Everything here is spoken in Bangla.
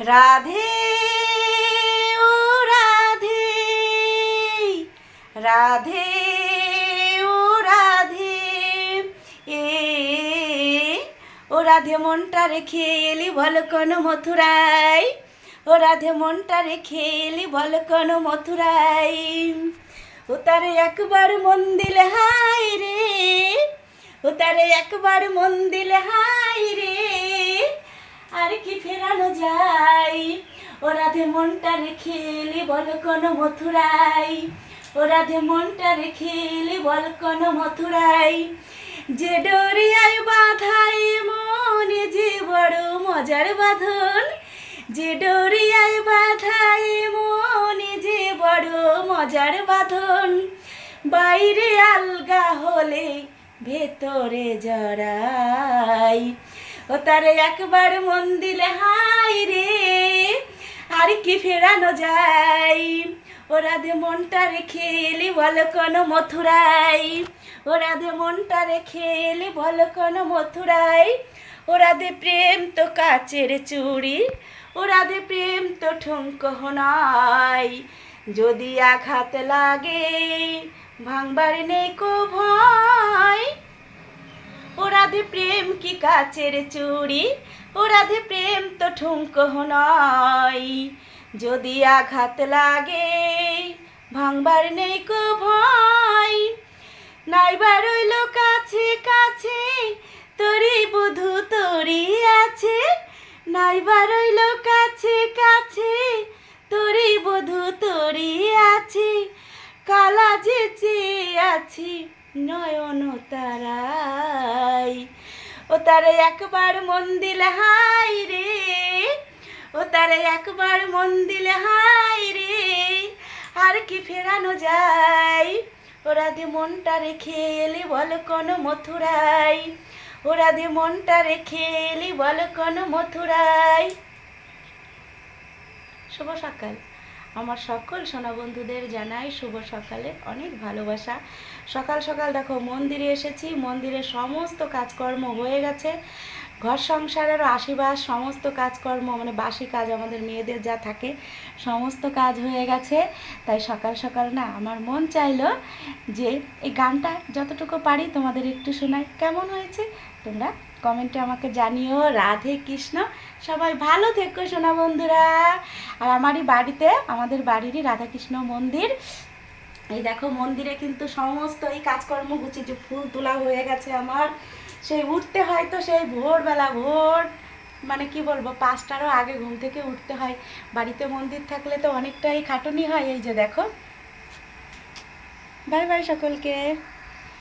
রাধে ও রাধে রাধে ও রাধে, এ, ও রাধে মনটা রেখে এলি বল কোন মথুরাই, ও রাধে মনটা রেখে এলি বল কোন মথুরাই। ও তারে একবার মন দিলে হাই রে, ও তারে একবার মন দিলে হাই রে আর কি ফেরানো যায়? ও রাধে মনটা রেখে এলি বল কোন মথুরাই? ও রাধে মনটা রেখে এলি বল কোন মথুরাই? যে ডোরিয়ায় বাধাই মনে যে বড় মজার বাঁধন, যে ডোরিয়ায় বাধাই মনে যে বড় মজার বাঁধন, বাইরে আলগা হলে ভেতরে জড়াই। ও তারে একবার মন দিলে হাই রে, আর কি ফেরানো যায়? ও রাধে মনটা রেখে এলি বল কোন মথুরাই ও রাধে মনটা রেখে এলি বল কোন মথুরাই ও রাধে প্রেম তো কাচের চুড়ি, ও রাধে প্রেম তো ঠুঙ্কো নয় যদি আঘাত লাগে, ভাঙবার নেই কো ভয় রাধে প্রেম কি কাচের চুড়ি? ও রাধে প্রেম তো ঠুমক নয়। যদি আঘাত লাগে, ভাঙবার নেই কো ভয়। নাইবার রইল কাছে কাছে তোরি বধু তোরি আছে। নাইবার রইল আছি নয়ন তারাই। ও তারে একবার মন দিলে হাই রে। ও তারে একবার মন দিলে হাই রে। আর কি ফেরানো যায়। ওরা দিয়ে মনটা রেখে এলি বল কোন মথুরাই। ওরা দিয়ে মনটা রেখে এলি বল কোন মথুরাই। শুভ সকাল। আমার সকল সোনা বন্ধুদের জানাই শুভ সকালে অনেক ভালোবাসা। সকাল সকাল দেখো, মন্দিরে এসেছি, মন্দিরে সমস্ত কাজকর্ম হয়ে গেছে। ঘর সংসারের আশীর্বাদ, সমস্ত কাজকর্ম মানে বাসি কাজ আমাদের মেয়েদের যা থাকে, সমস্ত কাজ হয়ে গেছে। তাই সকাল সকাল না আমার মন চাইলো যে এই গানটা যতটুকু পারি তোমাদের একটু শোনাই। কেমন হয়েছে? তোমরা কমেন্টে আমাকে জানিও। রাধে কৃষ্ণ। সবাই ভালো থেকো সোনা বন্ধুরা। আর আমারই বাড়িতে, আমাদের বাড়িরই রাধাকৃষ্ণ মন্দির। এই দেখো, মন্দিরে কিন্তু সমস্ত এই কাজকর্ম গুছি যে ফুল তোলা হয়ে গেছে আমার। সেই উঠতে হয় তো সেই ভোরবেলা ভোর মানে কি বলব, পাঁচটারও আগে ঘুম থেকে উঠতে হয়। বাড়িতে মন্দির থাকলে তো অনেকটাই খাটুনি হয়, এই যে দেখো। বাই বাই সকলকে।